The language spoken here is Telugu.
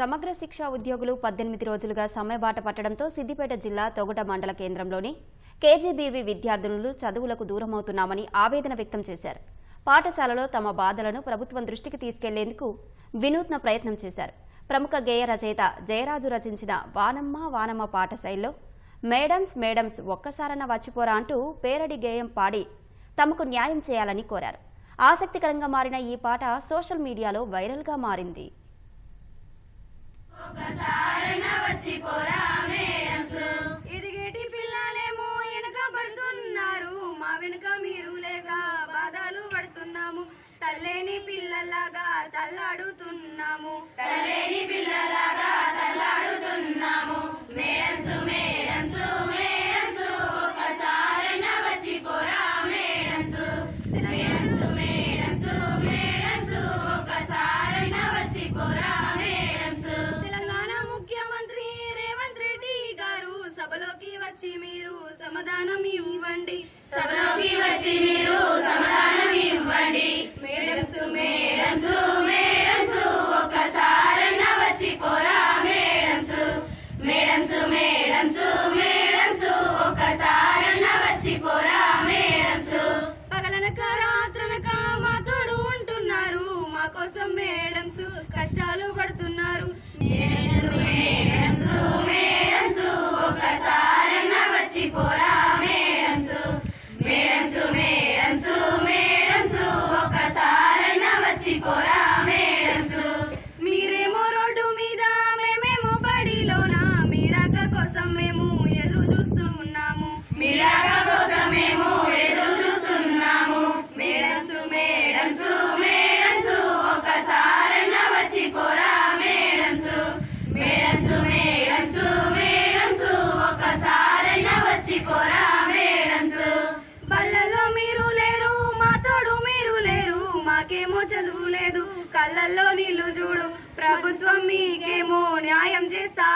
సమగ్ర శిక్ష ఉద్యోగులు పద్దెనిమిది రోజులుగా సమ్మెబాట పట్టడంతో సిద్దిపేట జిల్లా తొగుట మండల కేంద్రంలోని కేజీబీవీ విద్యార్థులు చదువులకు దూరమవుతున్నామని ఆవేదన వ్యక్తం చేశారు. పాఠశాలలో తమ బాధలను ప్రభుత్వం దృష్టికి తీసుకెళ్ళేందుకు వినూత్న ప్రయత్నం చేశారు. ప్రముఖ గేయ రచయిత జయరాజు రచించిన వానమ్మ వానమ్మ పాఠశైలిలో మేడమ్స్ మేడమ్స్ ఒక్కసారన్న వచ్చిపోరా అంటూ పేరడి గేయం పాడి తమకు న్యాయం చేయాలని కోరారు. ఆసక్తికరంగా మారిన ఈ పాట సోషల్ మీడియాలో వైరల్గా మారింది. ఎదిగేటి పిల్లలేమో వెనక పడుతున్నారు. మా వెనుక మీరు లేక బాధలు పడుతున్నాము. తల్లేని పిల్లలాగా తల్లాడుతున్నాము. తల్లేని పిల్లలాగా తల్లాడుతున్నాము. మేడమ్స్ మేడమ్స్ మేడమ్స్ ఒకసారైన వచ్చి పోరా మేడమ్స్ మేడమ్స్ మేడమ్స్ మేడమ్స్ వచ్చి పోరా వచ్చి మీరు సమాధానం ఇవ్వండి. సభలోకి వచ్చి మీరు సమాధానం ఇవ్వండి. మేడమ్స్ మేడమ్స్ మేడమ్స్ ఒక్కసారైనా వచ్చి పోరా మేడమ్స్ మేడమ్స్ మేడమ్స్ మేడమ్స్ వచ్చి పోరా మేడమ్స్ పగలనక రాత్రనక మా తోడు ఉంటున్నారు. మా కోసం మేడమ్స్ కష్టాలు పడుతున్నారు. మేడమ్స్ మేడమ్స్ మేడమ్స్ వచ్చి పోరా మేడమ్స్ మేడమ్స్ మేడమ్స్ మేడమ్స్ ఒక్కసారైనా వచ్చి పోరా మేడమ్స్. మీరేమో రోడ్డు మీద మేమేమో బడిలోన మీరాక కోసం మేము ఎదురు చూస్తూ ఉన్నాము. మీరా చదువు లేదు కళ్ళల్లో నీళ్ళు చూడు. ప్రభుత్వం మీకేమో న్యాయం చేస్తా